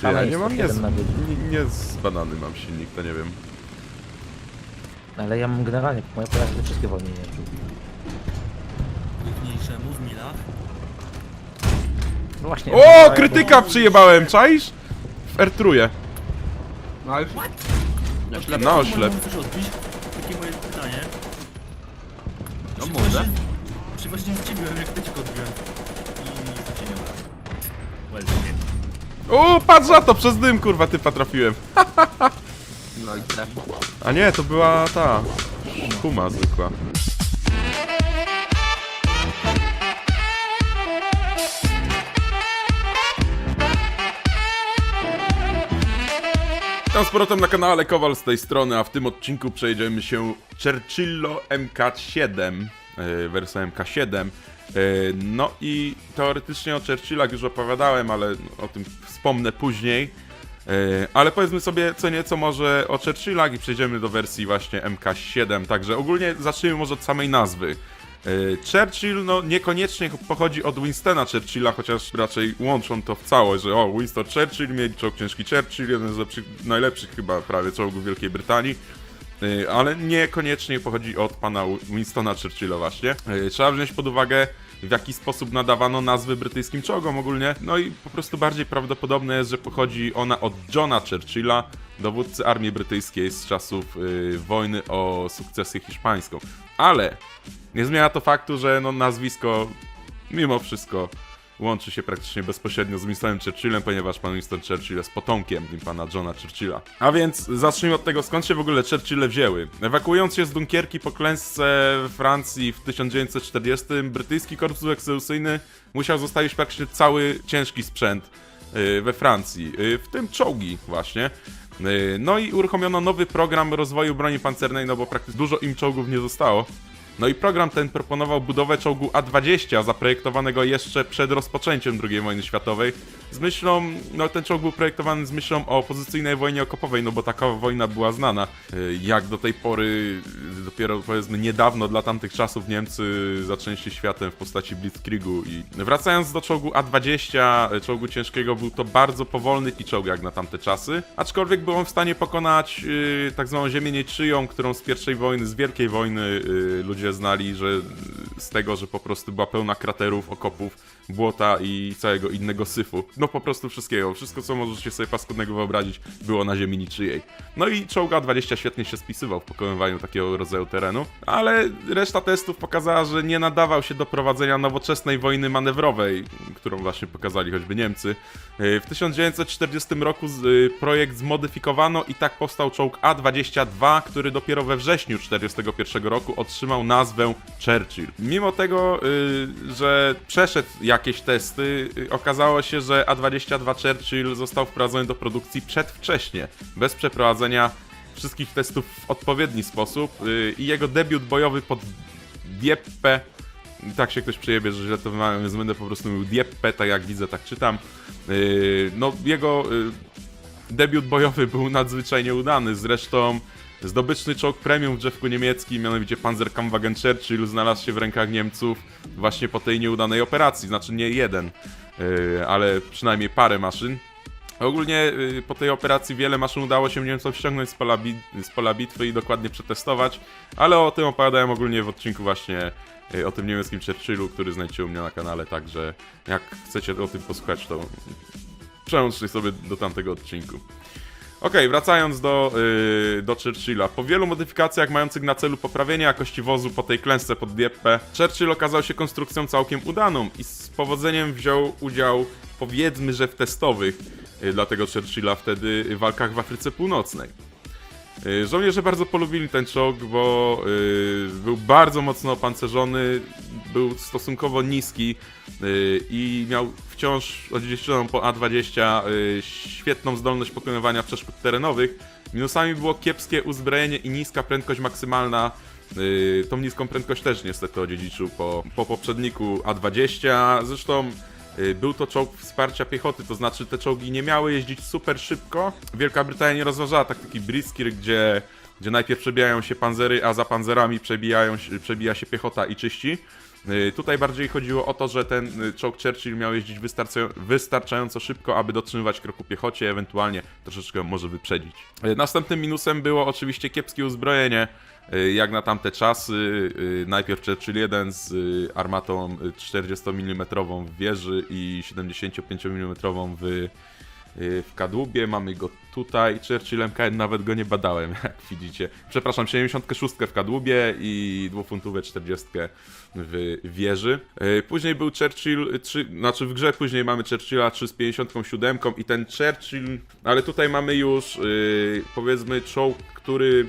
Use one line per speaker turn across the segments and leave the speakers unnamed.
Czy ja nie mam? Nie,
7
z,
na godzinę.
nie, nie z banany mam silnik, to nie wiem.
Ale ja mam generalnie, moje pojazdy wszystkie wolniej jeżdżą.
Główniejszemu w milach.
No właśnie.
O,
ja-
krytyka przyjebałem, czaisz? W R3.
No ale
Na
oślep.
Na oślep.
Coś odbić? Takie moje pytanie.
No może.
Czy właśnie zdziwiłem, jak tycik odbiłem? I nic się nie udało. Well, nie.
O, patrz za to, przez dym kurwa typa trafiłem.
No i.
A nie, to była ta... Puma zwykła. Witam z powrotem na kanale Kowal z tej strony, a w tym odcinku przejdziemy się Churchillo MK7, yy, wersja MK7. Yy, No i teoretycznie o Churchillach już opowiadałem, ale o tym wspomnę później. Yy, Ale powiedzmy sobie co nieco może o Churchillach i przejdziemy do wersji właśnie MK7. Także ogólnie zacznijmy może od samej nazwy. Yy, Churchill no niekoniecznie pochodzi od Winstona Churchilla, chociaż raczej łączą to w całość, że o, Winston Churchill mieli czołg ciężki Churchill, jeden z lepszych, najlepszych chyba prawie czołgów Wielkiej Brytanii. Ale niekoniecznie pochodzi od pana Winstona Churchilla właśnie. Trzeba wziąć pod uwagę w jaki sposób nadawano nazwy brytyjskim czołgom ogólnie. No i po prostu bardziej prawdopodobne jest, że pochodzi ona od Johna Churchilla, dowódcy armii brytyjskiej z czasów yy, wojny o sukcesję hiszpańską. Ale nie zmienia to faktu, że no, nazwisko mimo wszystko łączy się praktycznie bezpośrednio z Winstonem Churchillem, ponieważ pan Winston Churchill jest potomkiem pana Johna Churchilla. A więc zacznijmy od tego, skąd się w ogóle Churchille wzięły. Ewakuując się z Dunkierki po klęsce Francji w 1940, brytyjski korpus ekspedicyjny musiał zostawić praktycznie cały ciężki sprzęt y, we Francji, y, w tym czołgi właśnie. Y, No i uruchomiono nowy program rozwoju broni pancernej, no bo praktycznie dużo im czołgów nie zostało. No i program ten proponował budowę czołgu A-20, zaprojektowanego jeszcze przed rozpoczęciem II wojny światowej. Z myślą, no ten czołg był projektowany z myślą o pozycyjnej wojnie okopowej, no bo taka wojna była znana. Y, Jak do tej pory, dopiero powiedzmy niedawno dla tamtych czasów Niemcy zaczęli światem w postaci Blitzkriegu. I wracając do czołgu A-20, y, czołgu ciężkiego, był to bardzo powolny i czołg jak na tamte czasy. Aczkolwiek był on w stanie pokonać y, tak zwaną ziemię nieczyją, którą z pierwszej wojny, z wielkiej wojny y, ludzie znali, że z tego, że po prostu była pełna kraterów, okopów, błota i całego innego syfu. No po prostu wszystkiego. Wszystko, co możecie sobie paskudnego wyobrazić, było na ziemi niczyjej. No i czołg A-20 świetnie się spisywał w pokonywaniu takiego rodzaju terenu, ale reszta testów pokazała, że nie nadawał się do prowadzenia nowoczesnej wojny manewrowej, którą właśnie pokazali choćby Niemcy. Y, W 1940 roku y, projekt zmodyfikowano i tak powstał czołg A-22, który dopiero we wrześniu 1941 roku otrzymał nazwę Churchill. Mimo tego, y, że przeszedł jakieś testy, y, okazało się, że A-22 Churchill został wprowadzony do produkcji przedwcześnie, bez przeprowadzenia wszystkich testów w odpowiedni sposób y, i jego debiut bojowy pod Dieppe tak się ktoś przejebie, że źle to wymawiam, więc będę po prostu mówił Dieppe, tak jak widzę, tak czytam. No, jego debiut bojowy był nadzwyczajnie udany, zresztą zdobyczny czołg premium w drzewku niemieckim, mianowicie Panzerkampfwagen Churchill, znalazł się w rękach Niemców właśnie po tej nieudanej operacji, znaczy nie jeden, yy, ale przynajmniej parę maszyn. Ogólnie y, po tej operacji wiele maszyn udało się Niemcom ściągnąć z pola, z pola bitwy i dokładnie przetestować, ale o tym opowiadałem ogólnie w odcinku właśnie y, o tym niemieckim Churchillu, który znajdziecie u mnie na kanale, także jak chcecie o tym posłuchać, to przełączcie sobie do tamtego odcinku. Okej, wracając do, yy, do Churchilla. Po wielu modyfikacjach mających na celu poprawienie jakości wozu po tej klęsce pod Dieppe, Churchill okazał się konstrukcją całkiem udaną i z powodzeniem wziął udział, powiedzmy, że w testowych yy, dla tego Churchilla wtedy walkach w Afryce Północnej. Yy, Żołnierze bardzo polubili ten czołg, bo yy, był bardzo mocno opancerzony, był stosunkowo niski yy, i miał wciąż odziedziczoną po A20 yy, świetną zdolność pokonywania przeszkód terenowych. Minusami było kiepskie uzbrojenie i niska prędkość maksymalna. Yy, tą niską prędkość też niestety odziedziczył po, po poprzedniku A20. Zresztą Y, Był to czołg wsparcia piechoty, to znaczy te czołgi nie miały jeździć super szybko. Wielka Brytania nie rozważała taktyki Blitzkrieg, gdzie, gdzie najpierw przebijają się panzery, a za panzerami przebijają, przebija się piechota i czyści. Y, Tutaj bardziej chodziło o to, że ten y, czołg Churchill miał jeździć wystarcza- wystarczająco szybko, aby dotrzymywać kroku piechocie, ewentualnie troszeczkę może wyprzedzić. Y, Następnym minusem było oczywiście kiepskie uzbrojenie. Jak na tamte czasy, najpierw Churchill 1 z armatą y, 40 mm w wieży i 75 mm w, w kadłubie. Mamy go tutaj. Churchill MK1 nawet go nie badałem, jak widzicie. Przepraszam, 76 w kadłubie i dwufuntówę 40 w wieży. Y, Później był Churchill, 3, znaczy w grze później mamy Churchilla 3 z 57 i ten Churchill, ale tutaj mamy już y, powiedzmy czołg, który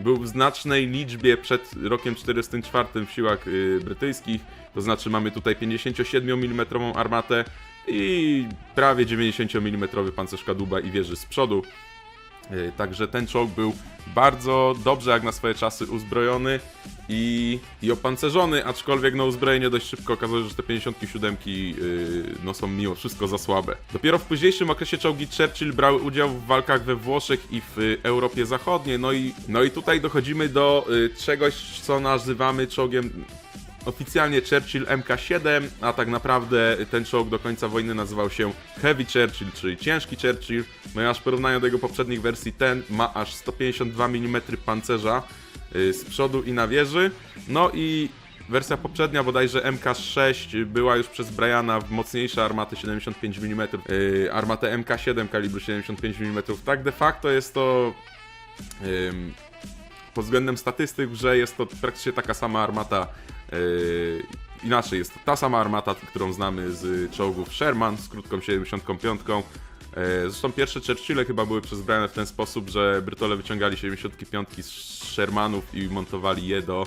był w znacznej liczbie przed rokiem 44 w siłach y, brytyjskich, to znaczy mamy tutaj 57 mm armatę i prawie 90 mm pancerz kadłuba i wieży z przodu. Y, Także ten czołg był bardzo dobrze jak na swoje czasy uzbrojony i, i opancerzony, aczkolwiek no uzbrojenie dość szybko okazało się, że te 57 yy, no są mimo wszystko za słabe. Dopiero w późniejszym okresie czołgi Churchill brały udział w walkach we Włoszech i w y, Europie Zachodniej, no i, no i tutaj dochodzimy do czegoś, co nazywamy czołgiem oficjalnie Churchill MK7, a tak naprawdę ten czołg do końca wojny nazywał się Heavy Churchill, czyli ciężki Churchill. No i aż w porównaniu do jego poprzednich wersji, ten ma aż 152 mm pancerza y, z przodu i na wieży. No i wersja poprzednia, bodajże MK6, była już przez Briana w mocniejsze armaty 75 mm, y, armatę MK7 kalibru 75 mm. Tak de facto jest to pod względem statystyk, że jest to praktycznie taka sama armata. Yy, inaczej, jest to ta sama armata, którą znamy z czołgów Sherman z krótką 75. Yy, zresztą pierwsze Churchille chyba były przezbrane w ten sposób, że Brytole wyciągali 75 z Shermanów i montowali je do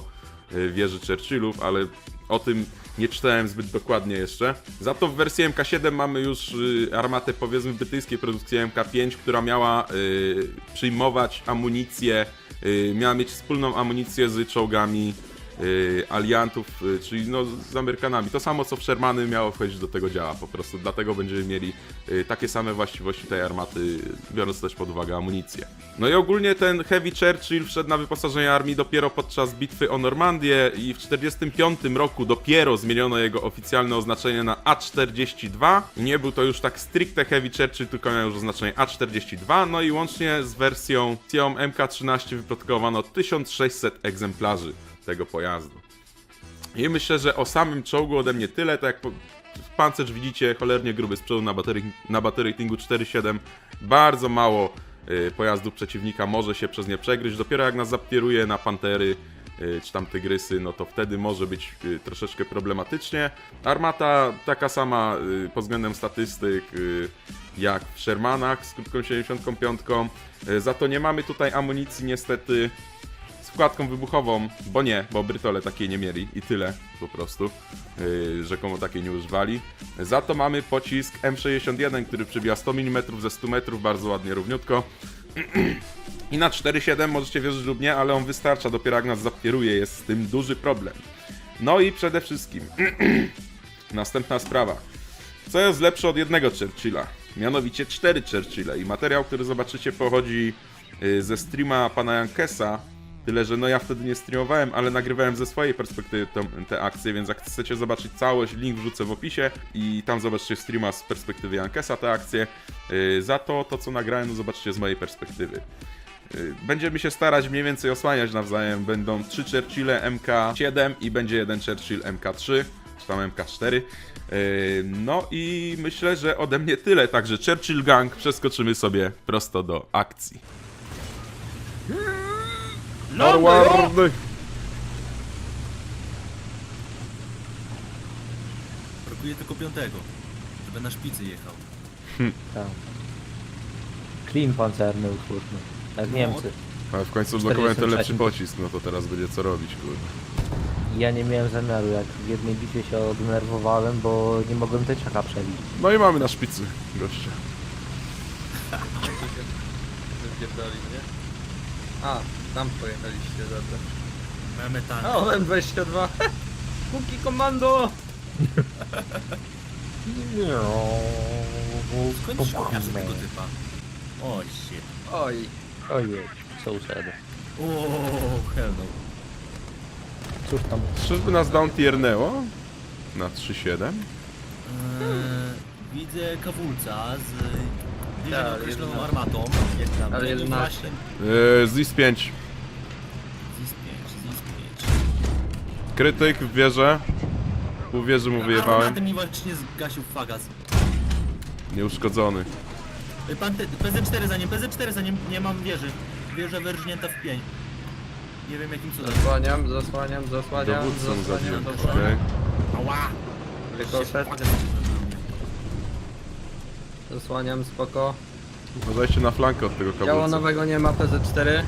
yy, wieży Churchillów, ale o tym nie czytałem zbyt dokładnie jeszcze. Za to w wersji MK7 mamy już armatę powiedzmy brytyjskiej produkcji MK5, która miała przyjmować amunicję, miała mieć wspólną amunicję z czołgami aliantów, yy, czyli no, z Amerykanami. To samo co w Shermany miało wchodzić do tego działa po prostu, dlatego będziemy mieli yy, takie same właściwości tej armaty, biorąc też pod uwagę amunicję. No i ogólnie ten Heavy Churchill wszedł na wyposażenie armii dopiero podczas bitwy o Normandię i w 1945 roku dopiero zmieniono jego oficjalne oznaczenie na A42. Nie był to już tak stricte Heavy Churchill, tylko miał już oznaczenie A42, no i łącznie z wersją MK13 wyprodukowano 1600 egzemplarzy tego pojazdu. I myślę, że o samym czołgu ode mnie tyle, tak jak po... pancerz widzicie, cholernie gruby z przodu na baterii, na baterii ratingu 4.7, bardzo mało y, pojazdów przeciwnika może się przez nie przegryźć, dopiero jak nas zapieruje na pantery y, czy tam tygrysy, no to wtedy może być y, troszeczkę problematycznie. Armata taka sama y, pod względem statystyk jak w Shermanach z krótką 75, y, za to nie mamy tutaj amunicji niestety z wybuchową, bo nie, bo Brytole takiej nie mieli i tyle po prostu. Yy, rzekomo takiej nie używali. Za to mamy pocisk M61, który przybija 100 mm ze 100 metrów, bardzo ładnie, równiutko. I na 4.7 możecie wierzyć lub nie, ale on wystarcza, dopiero jak nas zapieruje, jest z tym duży problem. No i przede wszystkim, następna sprawa. Co jest lepsze od jednego Churchilla? Mianowicie cztery Churchille i materiał, który zobaczycie pochodzi y, ze streama pana Jankesa, tyle że no ja wtedy nie streamowałem, ale nagrywałem ze swojej perspektywy tą, te akcje, więc jak chcecie zobaczyć całość, link wrzucę w opisie i tam zobaczycie streama z perspektywy Jankesa te akcje. Y, Za to, to co nagrałem, no zobaczycie z mojej perspektywy. Y, Będziemy się starać mniej więcej osłaniać nawzajem. Będą trzy Churchille MK7 i będzie jeden Churchill MK3, czy tam MK4. Yy, No i myślę, że ode mnie tyle. Także Churchill Gang przeskoczymy sobie prosto do akcji. Forward!
Brakuje tylko piątego, żeby na szpicy jechał.
Tam. Clean pancerny utwórzmy. Jak
No.
Niemcy.
A w końcu odblokowałem ten lepszy
43.
pocisk, no to teraz będzie co robić, kurde.
Ja nie miałem zamiaru, jak w jednej bitwie się oddenerwowałem, bo nie mogłem teczaka przebić.
No i mamy na szpicy, goście.
Wypierdoli, nie? A, tam pojechaliście, dobra.
Mamy tank.
O, M22! Kuki komando!
Skąd szukasz tego typa? O shit.
Oj,
Ojej, so sad.
O hell no.
Cóż tam?
Czyżby nas downtiernęło? Na 3.7?
Eee, widzę kawulca z
Tak,
określoną
jedna.
armatą. Tam,
Ale
i
11.
właśnie
Yy, ZIS 5.
ZIS 5, ZIS 5.
Krytyk w wieży. Pół wieży mu wyjebałem.
Armatem mi właśnie zgasił fagas.
Nieuszkodzony.
Y, Pan te, PZ4 za nim, PZ4 za nim, nie mam wieży. Wieża wyrżnięta w pień. Nie wiem jakim cudem.
Zasłaniam, zasłaniam, zasłaniam,
Dowódcą
zasłaniam.
zabiłem.
dobrze.
Okej.
Ała!
Rykoszet.
Fagas
Zasłaniam, spoko.
Uważajcie na flankę od tego
Działo nowego nie ma, PZ4.
y,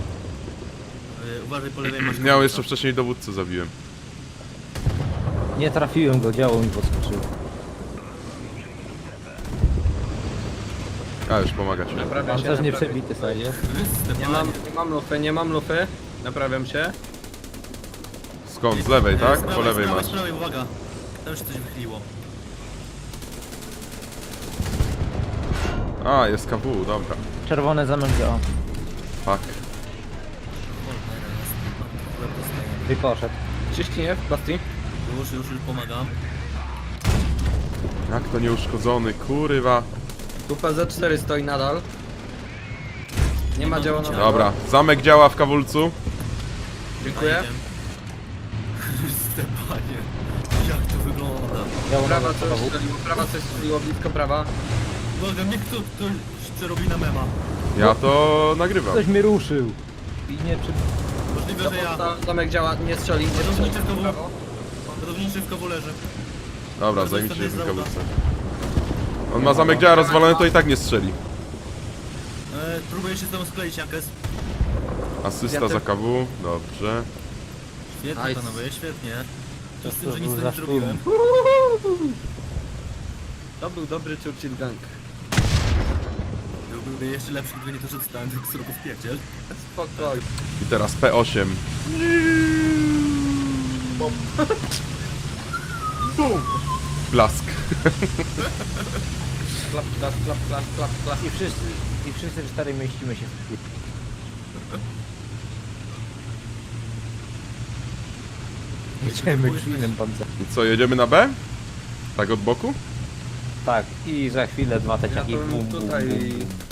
Uważaj po lewej masz
Miał jeszcze wcześniej dowódcę zabiłem.
Nie trafiłem go, działo mi podskoczyło.
A, już pomaga ci.
Naprawiam
Pan
się,
też nie
naprawiam.
przebity
Nie mam, nie mam lufy, nie mam lufy. Naprawiam się.
Skąd? Z lewej, tak?
z
Po lewej masz.
Z prawej, uwaga. Tam się coś wychyliło.
A, jest KW, dobra.
Czerwony zamek działa.
Fuck.
Cholera, jest. Łeb dostaję.
Wykoszedł.
Ciśnienie w bastii.
Już, już, już pomagam.
Jak to nieuszkodzony, kurwa.
Tu PZ4 stoi nadal. Nie ma
bicia.
nowego.
Dobra, zamek działa w kawulcu.
Dziękuję.
Chryste, panie. Jak to wygląda?
Prawa coś strzeliło, prawa coś strzeliło, blisko prawa.
Uwaga, niech kto, ktoś przerobi na mema.
Ja to nagrywam.
Ktoś mnie ruszył. I nie przy...
Możliwe, że ja.
Zapomsta- Zamek działa, nie strzeli, nie strzeli.
W w kawolerze.
Dobra, zajmijcie się tym kawulcem. On ma zamek działa rozwalony, to i tak nie strzeli.
E, próbuję się z tobą skleić, Jankes.
Asysta za KW, dobrze.
Świetnie,
Nice.
panowie, świetnie. To z tym,
to
że nic nie zrobiłem.
To był dobry Churchill Gang.
Byłby jeszcze lepszy, gdyby nie to, że dostałem tych surków pierdziel.
Spokojnie.
I teraz P8. Blask.
Klap, klap, klap, klap, klap, klap.
I wszyscy, i wszyscy cztery mieścimy się w klip. Jedziemy krwinem pancerza.
I co, jedziemy na B? Tak od boku?
Tak, i za chwilę dwa te
Ja
ciaki.
to
bum,
bym
bum,
tutaj
bum, bum.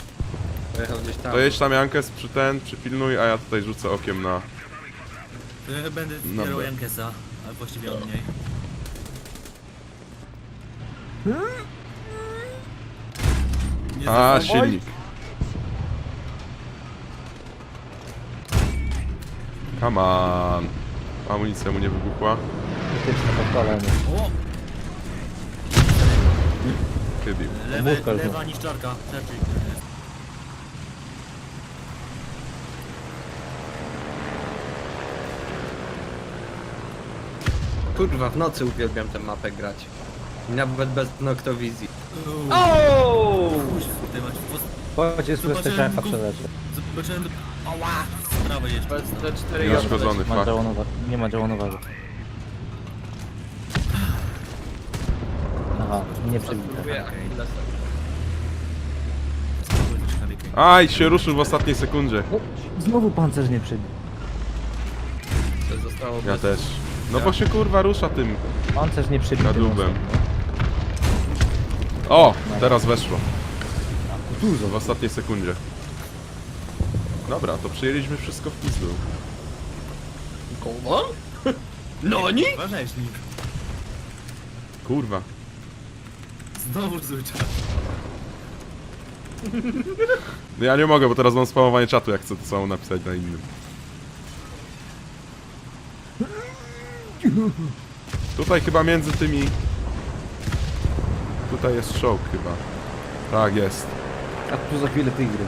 Pojechał gdzieś tam.
To jedź tam Jankes przy ten, przypilnuj, a ja tutaj rzucę okiem na...
Ja będę
Dobra.
wspierał Jankesa, a właściwie on mniej. Nie
A,
zdecydowałem.
silnik. Come on. Amunicja mu nie wybuchła.
Krytyczne podpalenie.
O!
Chybił.
Lewe, lewa niszczarka.
Kurwa, w nocy uwielbiam tę mapę grać. I Nawet bez noktowizji.
Ty masz- pos-
Chodź, jest
Zobaczyłem
przeleży.
Zobaczyłem... Ała! Jeszcze.
PZ4
Już szkodzony,
Ma
fuck.
działo nowe, nie ma działo nowego. Aha, nie przebite.
Próbuję
Aj, się ruszył w ostatniej sekundzie.
No, znowu pancerz nie przebił.
To zostało
Ja
bez...
też. No bo się kurwa rusza tym
Pancerz nie przebił.
kadłubem. O! Teraz weszło. W ostatniej sekundzie. Dobra, to przyjęliśmy wszystko w pizdu.
Koło? No nie?
Uważaj, śnik.
Kurwa.
Znowu zły czas.
No ja nie mogę, bo teraz mam spamowanie czatu, jak chcę to samo napisać na innym. Tutaj chyba między tymi... Tutaj jest show chyba. Tak, jest.
A tu za chwilę tygrys.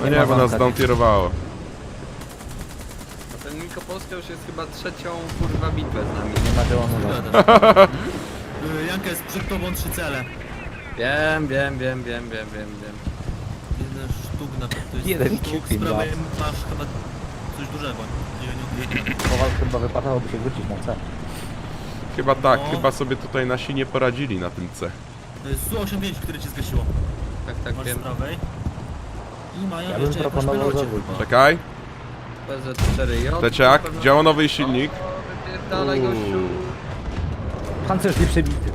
No
Nie
nie,
ma
bo nas downtierowało.
A ten Niko Polska już jest chyba trzecią kurwa bitwę z nami.
Nie ma.
Gadasz. Y, Jankes, przed tobą trzy cele.
Wiem, wiem, wiem, wiem, wiem, wiem, wiem.
Jeden sztuk na to jest
Jeden
sztuk, prawej
da.
masz chyba coś dużego.
Kowal chyba wypadałoby się wrócić na C.
Chyba tak,
No.
chyba sobie tutaj nasi nie poradzili na tym C.
To jest Su-85, które cię zgasiło.
Tak, tak,
Masz z
wiem.
prawej. I mają
Ja bym
jeszcze jakąś
proponował
pelocie
zawód.
chyba.
Czekaj.
PZ4J.
Teciak, działa nowy silnik.
Dalej gościu.
Uuu,
Pancerz nie przebity.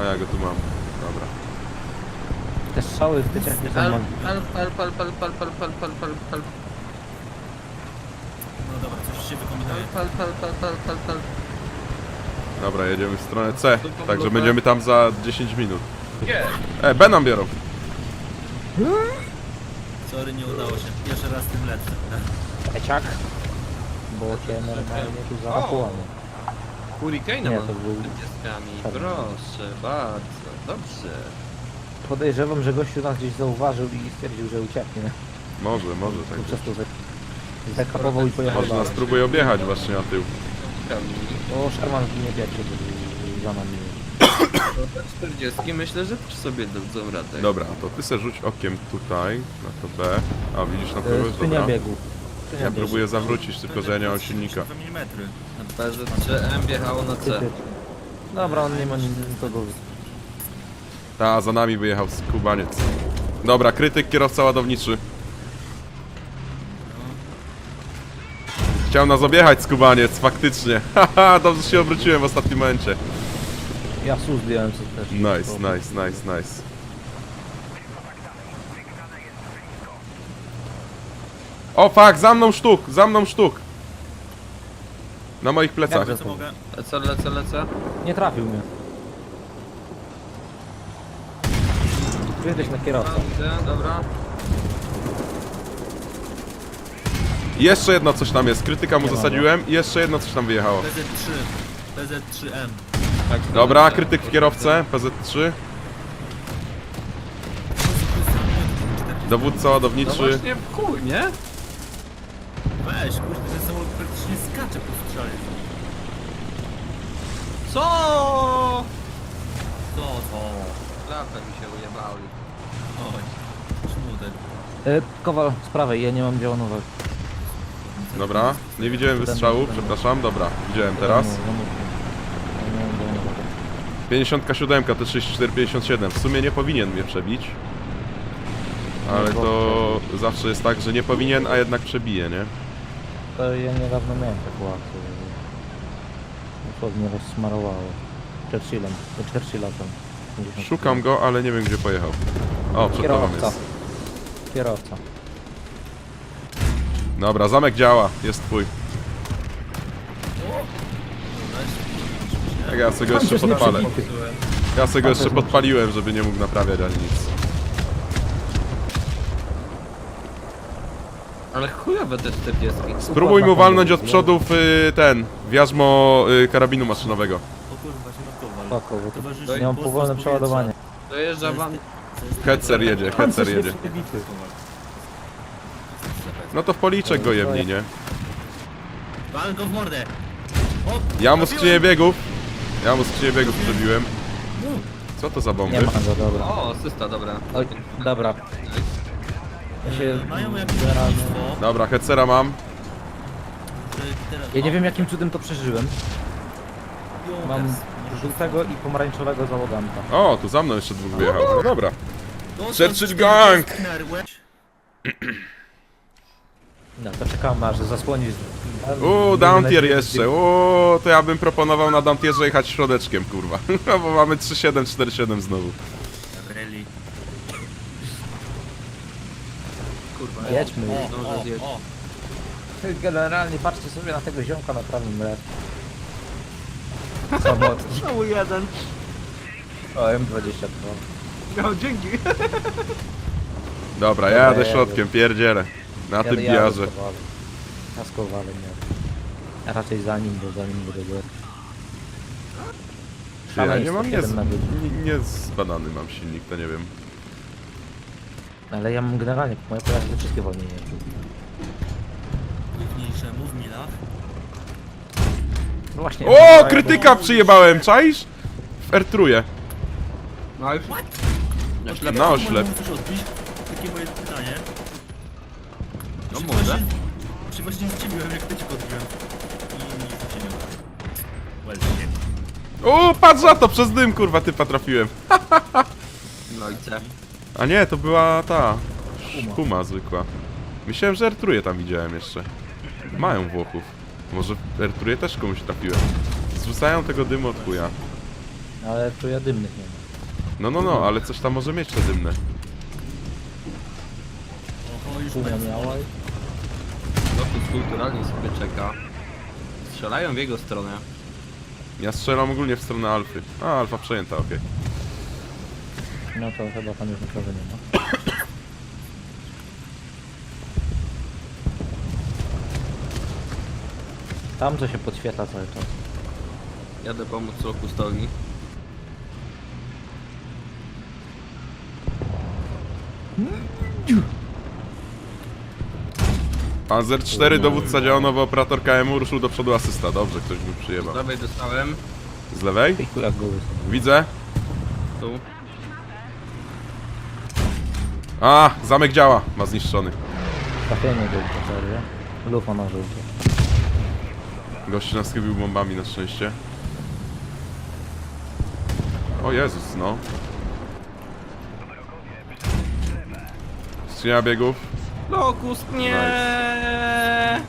a ja go tu mam. Dobra.
Te strzały w tyciach nie są
help, help, help,
No dobra, coś się wykombinuje.
help, help, help, help, help, help.
Dobra, jedziemy w stronę C. Także będziemy tam za 10 minut.
Nie.
E, B nam biorą.
Sorry, nie udało się. Pierwszy raz tym lecę.
Teciak. Bo cię normalnie tu zaatakowało.
Hurricane
Nie,
mam
to był-
z deskami.
Tak.
Proszę bardzo, dobrze.
Podejrzewam, że gościu nas gdzieś zauważył i stwierdził, że ucieknie.
Może, może tak.
Przez to zakapował i pojechał dalej.
próbuje objechać właśnie na tył.
O, Sherman ginie pierwszy, bo za nami.
Do 40 myślę, że też sobie dadzą radę.
Dobra, to ty se rzuć okiem tutaj, na to B. A widzisz na
E,
kogoś?
Skrzynia
Dobra.
biegu. Skrzynia
Ja
biegu.
próbuję zawrócić, tylko że ja nie mam silnika.
mm.
PZ3M wjechało na C.
Dobra, on nie ma nikogo.
Ta, za nami wyjechał skubaniec. Dobra, krytyk, kierowca ładowniczy. Chciał nas objechać skubaniec, faktycznie. Haha, dobrze się obróciłem w ostatnim momencie.
Ja sus zdjąłem co też.
Nice, nice, nice, nice. O fuck, za mną sztuk, za mną sztuk. Na moich plecach.
Co mogę?
Lecę, lecę, lecę.
Nie trafił mnie. Tu jesteś na kierowcę.
Dobra.
Jeszcze jedno coś tam jest, krytyka mu zasadziłem i jeszcze jedno coś tam wyjechało.
PZ3. PZ3M.
Tak,
Dobra, krytyk w kierowcę, PZ3. Dowódca
No
ładowniczy.
właśnie w chuj, nie?
Weź, kurde, ten samolot praktycznie skacze po strzale.
Co?
Co to?
Klapę mi się ujebały.
Oj, szmutek.
E, Kowal, z prawej, ja nie mam działanowego.
Dobra, nie widziałem wystrzału, przepraszam. Dobra, widziałem teraz.
Ja nie mam działanowego.
57 to 34, 57. W sumie nie powinien mnie przebić. Ale to zawsze jest tak, że nie powinien, a jednak przebije, nie?
To ja niedawno miałem taką akcję. że Dosłownie rozsmarowało. Churchillem. To Churchilla tam. 50
Szukam go, ale nie wiem gdzie pojechał. O, przed tobą
Kierowca.
jest.
Kierowca.
Dobra, zamek działa, jest twój. Tak, ja sobie go jeszcze podpalę. Ja sobie go jeszcze podpaliłem, żeby nie mógł naprawiać ani nic.
Ale chujowe te 40.
Spróbuj mu walnąć od przodu w y, ten, w jarzmo y, karabinu maszynowego.
O kurwa, się rozkowal.
Spoko, bo tu
Towarzyszy,
nie mam
pozdro z
powolne przeładowanie.
Dojeżdża wam.
Hetzer jedzie, Hetzer jedzie. No to w policzek go jebni, nie?
Wal go w mordę! O,
Ja mu
trafiłem!
skrzynię biegów. Ja mu skrzynię biegów przebiłem. Co to za bomby?
Nie ma go, dobra.
O, asysta, dobra.
Oj, dobra. Ja się
Mają jakieś lotnictwo,
Dobra, Hetzera mam.
teraz...
Ja nie wiem jakim cudem to przeżyłem. Mam żółtego i pomarańczowego załoganta.
O, tu za mną jeszcze dwóch wyjechało. No dobra.
Dostał
Churchill
40
Gang!
No to czekam aż zasłonić.
Uuu, Downtier jeszcze. Uuu, to ja bym proponował na Downtierze jechać środeczkiem, kurwa. No bo mamy 3-7, 4-7 znowu.
Rally.
Kurwa.
Jedźmy.
O,
Zdążę zjeść.
o, o.
Generalnie patrzcie sobie na tego ziomka na prawym lew. Samotny.
Znowu jeden.
O, M22.
No, dzięki.
Dobra, ja jadę. środkiem, pierdzielę. Na tym
z. Ja z Kowalem jadę. A raczej za nim, bo za nim będę go...
Ja nie mam nie,
7 na
z,
godzinę.
nie zbadany mam silnik, to nie wiem.
Ale ja mam generalnie, moje pojazdy wszystkie wolniej jeżdżą.
Równiejszemu w milach.
No właśnie.
O, krytyka przyjebałem, czaisz? W R3.
No już. Na ślepo.
Na oślep.
Takie moje pytanie.
No
Czy
może.
właśnie- Czy właśnie zdziwiłem, jak tecik odbiłem? I nic się nie. Well, nie.
O, patrz za to, przez dym, kurwa, typa trafiłem.
No i C.
A nie, to była ta...
Kuma.
Kuma zwykła. Myślałem, że R3 tam widziałem jeszcze. Mają Włochów. Może w Ertruję też komuś trafiłem. Zrzucają tego dymu od chuja.
Ale tu ja dymnych nie ma.
No, no, no, ale coś tam może mieć te dymne.
Oho, już
miała i...
Lotus kulturalnie sobie czeka. Strzelają w jego stronę.
Ja strzelam ogólnie w stronę Alfy. A, Alfa przejęta, okej.
No to chyba tam już nikogo nie ma. Tam co się podświetla cały czas.
Jadę pomóc Loku
Panzer 4, dowódca działa nowy operator KMU, ruszył do przodu asysta. Dobrze, ktoś mi
Z
przyjebał.
lewej dostałem.
Z lewej? Widzę.
Tu.
A, zamek działa. Ma zniszczony.
Trafienie żółte, serio. Lufa na żółcie.
Gość nas chybił bombami na szczęście. O Jezus, no. Skrzynia biegów.
Lokus, nie!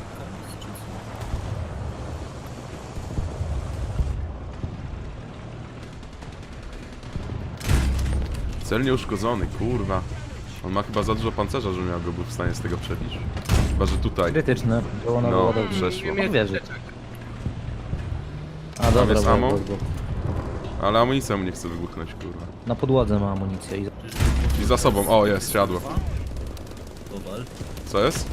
Cel nieuszkodzony, kurwa. On ma chyba za dużo pancerza, że miał go był w stanie z tego przebić. Chyba, że tutaj.
Krytyczne, było na
No,
wodę.
przeszło.
Nie wierzy. A dobra,
jest ammo? Ale amunicja mu nie chce wybuchnąć, kurwa.
Na podłodze ma amunicję i...
I za sobą, o jest, siadło. Co jest?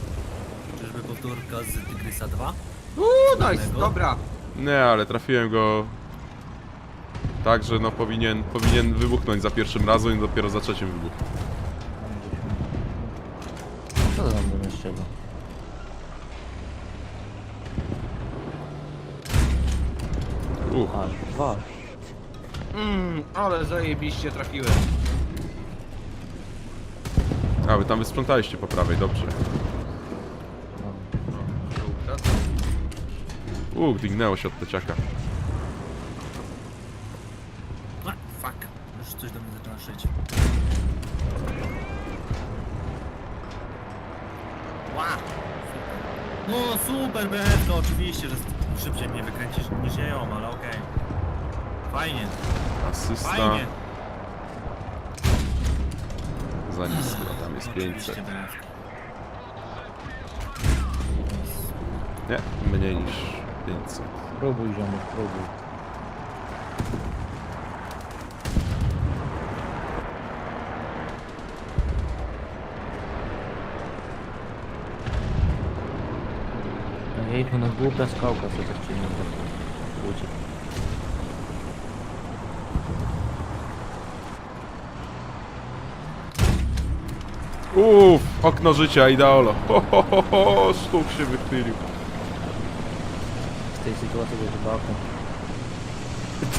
Czyżby powtórka z Tygrysa 2?
Uuu, nice, dobra.
Nie, ale trafiłem go tak, że no powinien, powinien wybuchnąć za pierwszym razem i dopiero za trzecim wybuch.
Co to tam do mężczyzna?
Uch,
Aż, wasz.
Mmm, ale zajebiście trafiłem.
A wy tam wysprzątaliście po prawej, dobrze. Uch, dignęło się od teciaka.
A, fuck. Już coś do mnie zaczyna szyć. No super, BF, to oczywiście, że szybciej mnie wykręcisz niż ja ją, ale okej. Fajnie,
Asysta
fajnie.
za nisko, jest
Oczywiście
500.
BF.
Nie, mniej niż 500.
Próbuj ziomek, próbuj. Jejku, no głupia skałka, co to ci nie Łudzi.
Uff, okno życia, ideolo. Ho, ho, ho, ho, sztuk się wychylił.
W tej sytuacji to chyba okno.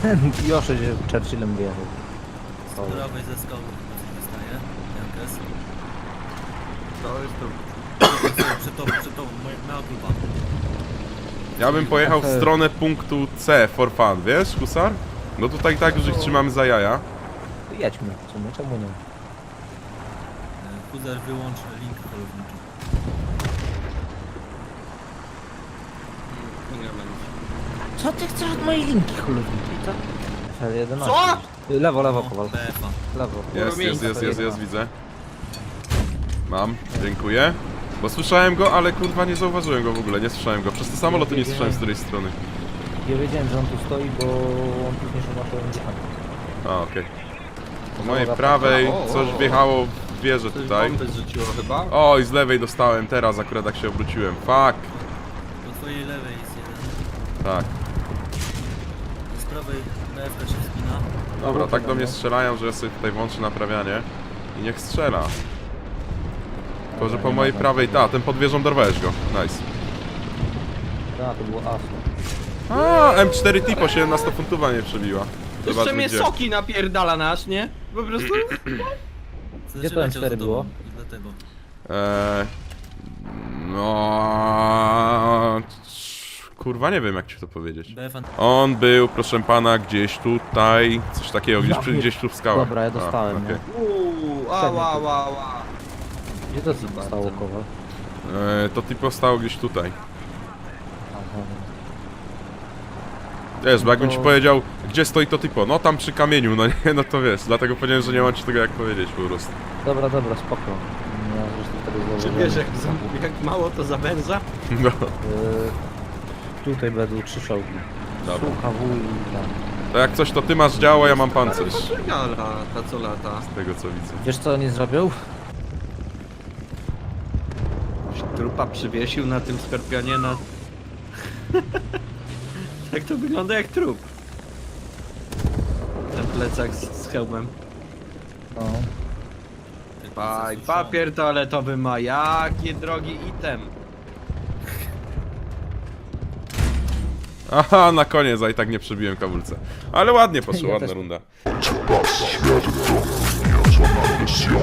Ten Josze się Churchillem wyjechał.
Z prawej ze skały chyba coś wystaje. Jankes.
To jest tu.
Przed tobą, przed tobą, mała grupa.
Ja bym pojechał w stronę punktu C for fun, wiesz, husar? No tutaj tak już ich trzymamy za jaja.
Jedźmy, w sumie, czemu nie?
Kuzer wyłącz link
będzie.
Co ty chcesz od mojej linki chulowniczej, co? F11.
Co?
Lewo, lewo,
No,
Kowal.
BF-a.
Lewo.
Jest, jest, jest, jest,
F11.
jest, widzę. Mam, dziękuję. Bo słyszałem go, ale kurwa nie zauważyłem go w ogóle, nie słyszałem go. Przez te samoloty nie słyszałem z której strony.
Ja wiedziałem, że on tu stoi, bo on później się naszło MGH.
A, okej. Po mojej prawej coś wjechało wieżę
Coś
tutaj.
bombę zrzuciło chyba.
Oj, z lewej dostałem teraz, akurat jak się obróciłem. Fuck.
Po twojej lewej jest jeden.
Tak.
Z prawej BF-ka się spina.
Dobra, tak do mnie strzelają, że ja sobie tutaj włączę naprawianie. I niech strzela. Tylko, że po mojej prawej, ta, ten pod wieżą dorwałeś go. Nice.
Tak, to było ASO.
A, M4 Tipo się na 100 funtowa nie przebiła.
Jeszcze
Zobaczmy
mnie
gdzie.
soki napierdala nasz, nie? Po prostu.
Gdzie to
Zaczynać
M4
od
było?
i Dlatego.
Eee, no... Kurwa, nie wiem jak ci to powiedzieć. On był, proszę pana, gdzieś tutaj, coś takiego, gdzieś, przy, gdzieś tu w skałach.
Dobra, ja dostałem,
A, okej.
Uuu, ała, ała, ała.
Gdzie to stało, Kowal?
Eee, to typo stało gdzieś tutaj. Wiesz, bo jakbym ci
to-
powiedział, gdzie stoi to typo, no tam przy kamieniu, no nie, no to wiesz, dlatego powiedziałem, że nie mam ci tego jak powiedzieć po prostu.
Dobra, dobra, spoko. Ja zresztą wtedy
Czy wiesz jak, za, jak mało to zawęża?
No,
Y, tutaj będą trzy czołgi.
Dobra.
Sucha, wuj i tam.
to jak coś to ty masz działo, ja mam pancerz.
Poczekala, ta co lata.
Z tego co widzę.
Wiesz co oni zrobią?
Trupa przywiesił na tym skorpionie na... tak to wygląda jak trup. Ten plecak z, z hełmem.
No.
Paj, papier toaletowy ma, jakie drogi item.
Aha, na koniec, a i tak nie przebiłem kabulce. Ale ładnie poszło,
Ja
ładna
też-
runda.
Trzeba świat do mnie, co ma misją